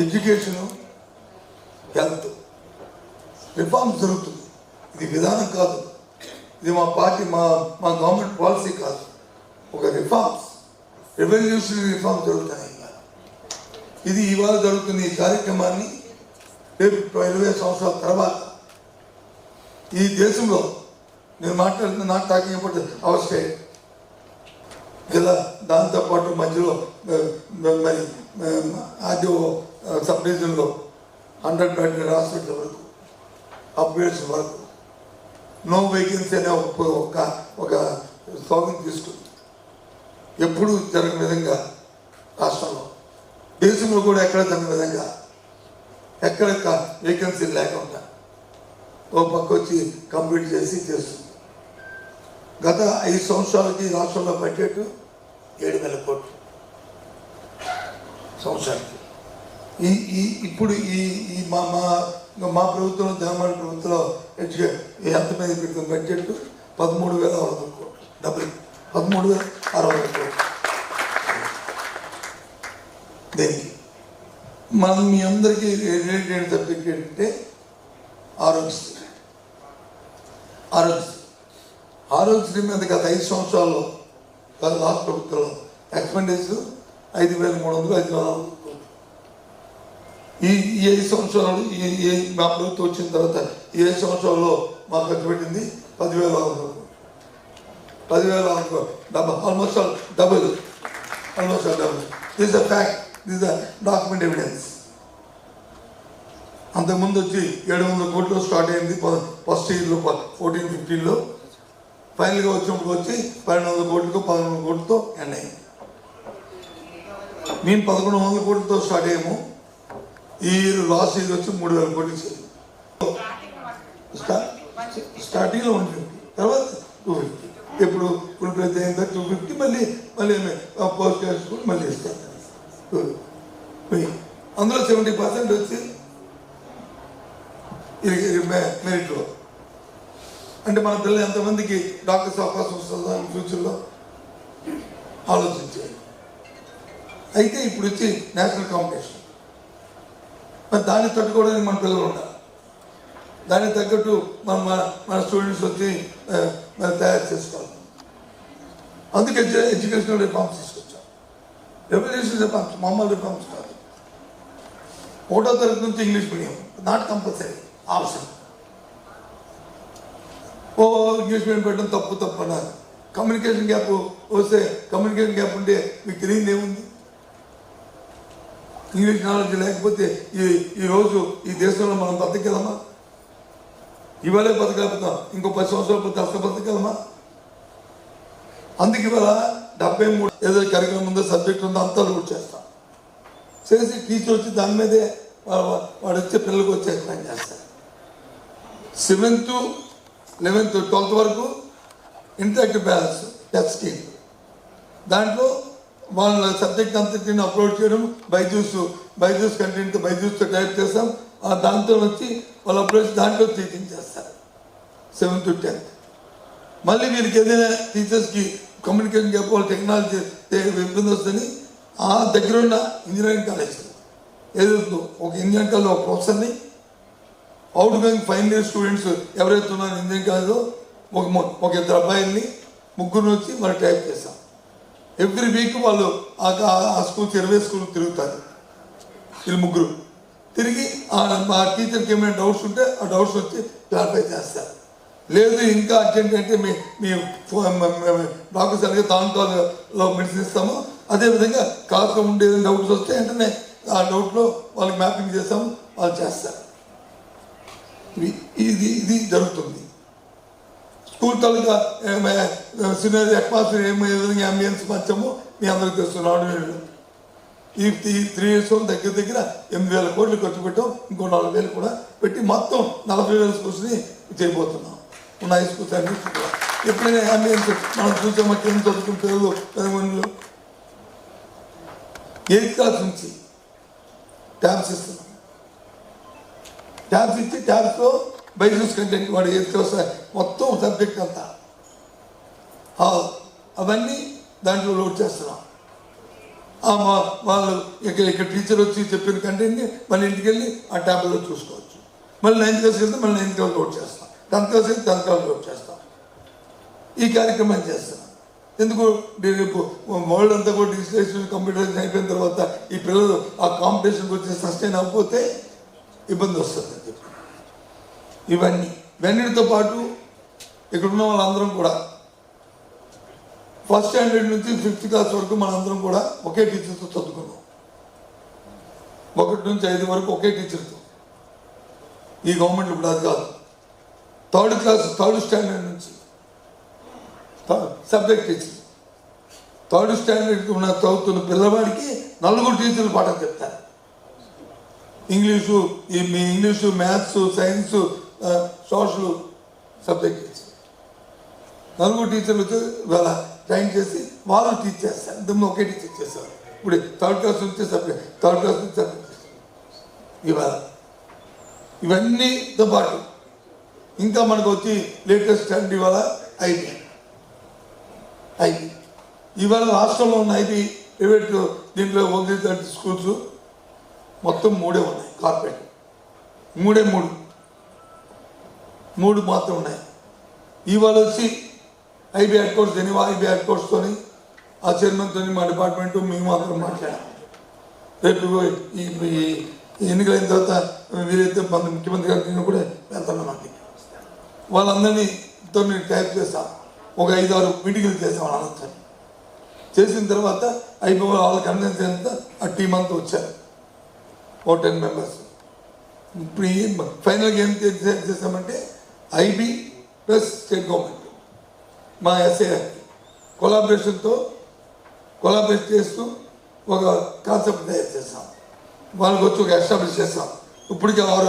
Education health reforms జరుగుతుంది. ఇది విధానం కాదు. ఇది మా పార్టీ మా మా గవర్నమెంట్ పాలసీ కాదు. ఒక రిఫార్మ్స్ రెవల్యూషనరీ రిఫార్మ్స్ జరుగుతాయి ఇది ఇవాళ జరుగుతున్న ఈ కార్యక్రమాన్ని రేపు ఇరవై సంవత్సరాల తర్వాత ఈ దేశంలో నేను మాట్లాడుతున్న నాకు టాకింగ్ అబౌట్ అవర్ స్టేట్ ఇలా దాంతోపాటు మధ్యలో మరి ఆర్డీఓ సబ్ డివిజన్లో హండ్రెడ్ బెడ్ హాస్పిటల్ వరకు అప్గ్రేడ్స్ వరకు. నో వేకెన్సీ అనే ఒక ఒక ఒక స్లోగన్ తీసుకుంది. ఎప్పుడు జరగని విధంగా రాష్ట్రంలో. దేశంలో కూడా ఎక్కడ జరగని విధంగా ఎక్కడ వేకెన్సీ లేకుండా ఓ పక్క వచ్చి కంప్లీట్ చేసి చేస్తుంది. గత ఐదు సంవత్సరాలకి రాష్ట్రంలో బడ్జెట్ ఏడు వేల కోట్లు సంవత్సరానికి. ఈ ఈ ఇప్పుడు ఈ ఈ మా మా మా ప్రభుత్వంలో తెలంగాణ ప్రభుత్వంలో ఎడ్యుకేట్ ఎంత మీద పెడుతున్న బడ్జెట్? పదమూడు వేల అరవై వందల కోట్లు. డెబ్బై పదమూడు వేల అరవై వందల కోట్లు. దేనికి? మనం మీ అందరికీ రిలేటెడ్ సబ్జెక్ట్ ఏంటంటే ఆరోగ్యశ్రీ. ఆరోగ్యశ్రీ. ఆరోగ్యశ్రీ మీద గత ఐదు సంవత్సరాల్లో గత ప్రభుత్వంలో ఎక్స్పెండిచర్ ఐదు వేల మూడు వందలు ఐదు వేల వందలు. ఈ ఏ సంవత్సరాలు ఈ మా ప్రభుత్వం వచ్చిన తర్వాత ఈ సంవత్సరంలో సంవత్సరాల్లో మాకు ఖర్చు పెట్టింది పదివేల ఆరు పదివేల ఆరు వందలు almost all double almost all double this the fact this the document evidence అంతకుముందు వచ్చి ఏడు వందల కోట్లు స్టార్ట్ అయింది ఫస్ట్ ఇయర్లో ఫోర్టీన్ ఫిఫ్టీన్లో ఫైనల్గా వచ్చినప్పుడు వచ్చి పన్నెండు వందల కోట్లకు పదకొండు కోట్లతో ఎండ్ అయింది. మేము పదకొండు వందల కోట్లతో స్టార్ట్ అయ్యాము. ఈ లాస్ లాస్ట్ వచ్చి మూడు వేల కోట్లు చేయాలి స్టార్టింగ్లో వన్ ఫిఫ్టీ తర్వాత టూ ఫిఫ్టీ. ఇప్పుడు ఫుల్ ప్రైజ్ టూ ఫిఫ్టీ మళ్ళీ మళ్ళీ పోస్ట్ గ్రాడ్యుయేట్ కూడా మళ్ళీ ఇస్తాను అందులో సెవెంటీ పర్సెంట్ వచ్చి మెరిట్లో. అంటే మన పిల్లలు ఎంతమందికి డాక్టర్స్ అవకాశం వస్తుందా ఫ్యూచర్లో? ఆలోచించాలి. అయితే ఇప్పుడు వచ్చి నేషనల్ కాంపిటీషన్. మరి దాన్ని తట్టుకోవడానికి మన పిల్లలు ఉండాలి. దానికి తగ్గట్టు మన మన మన స్టూడెంట్స్ వచ్చి మరి తయారు చేసుకోవాలి. అందుకే ఎడ్యు- ఎడ్యుకేషనల్ రిఫార్మ్స్ తీసుకొచ్చాం. రెవల్యూషన్ రిఫార్మ్స్ మామూలు రిఫార్మ్స్ కాదు. ఒకటో తరగతి నుంచి English medium not compulsory option oh English medium పెట్టడం తప్పు తప్పు అన్నారు. కమ్యూనికేషన్ గ్యాప్ వస్తే కమ్యూనికేషన్ గ్యాప్ ఉంటే మీకు తెలియదు ఏముంది? ఇంగ్లీష్ నాలెడ్జ్ లేకపోతే ఈ ఈ రోజు ఈ దేశంలో మనం బతకగలమా? ఇవాళే బతకగలుగుతాం. ఇంకో పది సంవత్సరాల పోతే అసలు బతకగలమా? అందుకే ఇవాళ డెబ్బై మూడు ఏదో కరికులం ఉందో సబ్జెక్ట్ ఉందో అంతా కూడా చేస్తాం. చేసి టీచర్ వచ్చి దాని మీదే వాడు వచ్చే పిల్లలకు వచ్చే ఎక్స్ప్లెయిన్ చేస్తారు. సెవెంత్ లెవెన్త్ ట్వెల్త్ వరకు ఇంటరాక్టివ్ బ్యాలెన్స్ టెస్ట్ స్కీమ్ దాంట్లో వాళ్ళ సబ్జెక్ట్ అంతటిని అప్లోడ్ చేయడం బైజూస్ బైజూస్ కంటెంట్ బైజూస్తో టైప్ చేస్తాం. ఆ దాంతో వచ్చి వాళ్ళు అప్లోడ్ చేసి దాంట్లో టీచింగ్ చేస్తారు. సెవెంత్ టు టెన్త్ మళ్ళీ వీరికి ఏదైనా టీచర్స్కి కమ్యూనికేషన్ గ్యాప్ వాళ్ళ టెక్నాలజీ ఇబ్బంది వస్తుంది ఆ దగ్గర ఉన్న ఇంజనీరింగ్ కాలేజ్ ఏదైతుందో ఒక ఇంజనీరింగ్ కాలేజ్ ఒక ప్రొఫెసర్ని outgoing final year students ఎవరైతే ఉన్నారో ఇంజనీరింగ్ కాలేజ్లో ఒక ఒక ఇద్దరు అబ్బాయిల్ని ముగ్గురు వచ్చి మనం టైప్ చేస్తాం. ఎవ్రీ వీక్ వాళ్ళు ఆ స్కూల్ స్కూల్స్ ఇరవై స్కూల్ తిరుగుతారు. వీళ్ళు ముగ్గురు. తిరిగి ఆ మా టీచర్కి ఏమైనా డౌట్స్ ఉంటే ఆ డౌట్స్ వచ్చి క్లారిఫై చేస్తారు. లేదు ఇంకా అర్జెంట్ అంటే మీ మీ డాక్టర్ సరిగ్గా తాంతాలో మెడిసిన్ ఇస్తాము. అదేవిధంగా క్లాస్లో ఉండే డౌట్స్ వస్తే వెంటనే ఆ డౌట్లో వాళ్ళకి మ్యాపింగ్ చేస్తాము. వాళ్ళు చేస్తారు. ఇది ఇది జరుగుతుంది. స్కూల్ తాలూకా సీనియర్ అట్మాస్ఫియర్ ఏమో విధంగా అంబియన్స్ పంచామో మీ అందరికి తెలుసు నాడు వేలు. ఈ త్రీ ఇయర్స్ దగ్గర దగ్గర ఎనిమిది వేల కోట్లు ఖర్చు పెట్టాం ఇంకో నాలుగు వేలు కూడా పెట్టి మొత్తం నలభై వేల స్కూల్స్ని చేయబోతున్నాం. ఉన్న హై స్కూల్స్ అన్ని కూడా. ఎప్పుడైనా అంబియన్స్ మనం చూసామా కింద చదువుకున్న పిల్లలు పదకొండులో ఎయిత్ క్లాస్ నుంచి ట్యాబ్స్ ఇస్తున్నాం. ట్యాబ్స్ ఇచ్చి ట్యాబ్స్లో బైజూస్ కంటెంట్ వాడు ఎయిత్ వస్తాయి మొత్తం సబ్జెక్ట్ అంతా. అవన్నీ దాంట్లో లోడ్ చేస్తున్నాం. మా- వాళ్ళు ఇక్కడ ఇక్కడ టీచర్ వచ్చి చెప్పిన కంటెంట్ని మళ్ళీ ఇంటికి వెళ్ళి ఆ ట్యాబ్లో చూసుకోవచ్చు. మళ్ళీ నైన్త్ క్లాస్కి వెళ్తే మళ్ళీ నైన్త్ క్లాస్ లోడ్ చేస్తాం టెన్త్ క్లాస్ వెళ్తే టెన్త్ క్లాస్ లోడ్ చేస్తాం ఈ కార్యక్రమం చేస్తున్నాం. ఎందుకు? రేపు వరల్డ్ అంతా కూడా డిజిటలైజేషన్ కంప్యూటరైజేషన్ అయిపోయిన తర్వాత ఈ పిల్లలు ఆ కాంపిటీషన్కి వచ్చి సస్టైన్ అవ్వకపోతే ఇబ్బంది వస్తుంది. ఇవన్నీ. ఇవన్నిటితో పాటు ఇక్కడ ఉన్న వాళ్ళందరం కూడా ఫస్ట్ స్టాండర్డ్ నుంచి ఫిఫ్త్ క్లాస్ వరకు మనందరం కూడా ఒకే టీచర్తో చదువుకున్నాం. ఒకటి నుంచి ఐదు వరకు ఒకే టీచర్తో. ఈ గవర్నమెంట్ ఇప్పుడు అది కాదు. థర్డ్ క్లాస్ థర్డ్ స్టాండర్డ్ నుంచి సబ్జెక్ట్ టీచర్. థర్డ్ స్టాండర్డ్ ఉన్న చదువుతున్న పిల్లవాడికి నలుగురు టీచర్లు పాఠం చెప్తారు. ఇంగ్లీషు ఈ మీ English maths science social subject ఇచ్చి నలుగురు టీచర్లు వచ్చి జాయిన్ చేసి వాళ్ళు టీచ్ చేస్తారు ఇంతకుముందు ఒకే టీచర్ చేసేవారు. ఇప్పుడు థర్డ్ క్లాస్ నుంచి సబ్జెక్ట్ థర్డ్ క్లాస్ నుంచి సబ్జెక్ట్ ఇవాళ ఇవన్నీతో పాటు ఇంకా మనకు వచ్చి లేటెస్ట్ అండ్ ఇవాళ ఐటీ. ఐటీ. ఇవాళ రాష్ట్రంలో ఉన్న ఐటీ ప్రైవేట్ దీంట్లో ఓన్లీ థర్టీ స్కూల్స్ మొత్తం మూడే ఉన్నాయి. కార్పొరేట్. మూడే మూడు. మూడు మాత్రం ఉన్నాయి. ఇవాళ వచ్చి IB head course Geneva IB head కోర్స్తో ఆ చైర్మన్తో మా డిపార్ట్మెంట్ మేము మాత్రం మాట్లాడాం. రేపు ఈ- ఎన్నికలైన తర్వాత వీరైతే మన ముఖ్యమంత్రి గారికి కూడా వెళ్తాను మాకు వాళ్ళందరినీతో నేను టైప్ చేస్తాను ఒక ఐదు ఆరు మీటింగ్లు చేసాం వాళ్ళందరితో చేసిన తర్వాత అయిపోయి వాళ్ళకి కన్వెన్స్ అయినంత ఆ టీం అంతా వచ్చారు. ఓ టెన్ మెంబర్స్. ఇప్పుడు ఫైనల్గా ఏం చేసామంటే ఐబీ ప్లస్ స్టేట్ గవర్నమెంట్. మా ఎస్ఐ కొలాబరేషన్తో కొలాబరేట్ చేస్తూ ఒక కాన్సెప్ట్ తయారు చేస్తాం వాళ్ళకి వచ్చి ఒక ఎస్టాబ్లిష్ చేస్తాం ఇప్పటికే ఆరు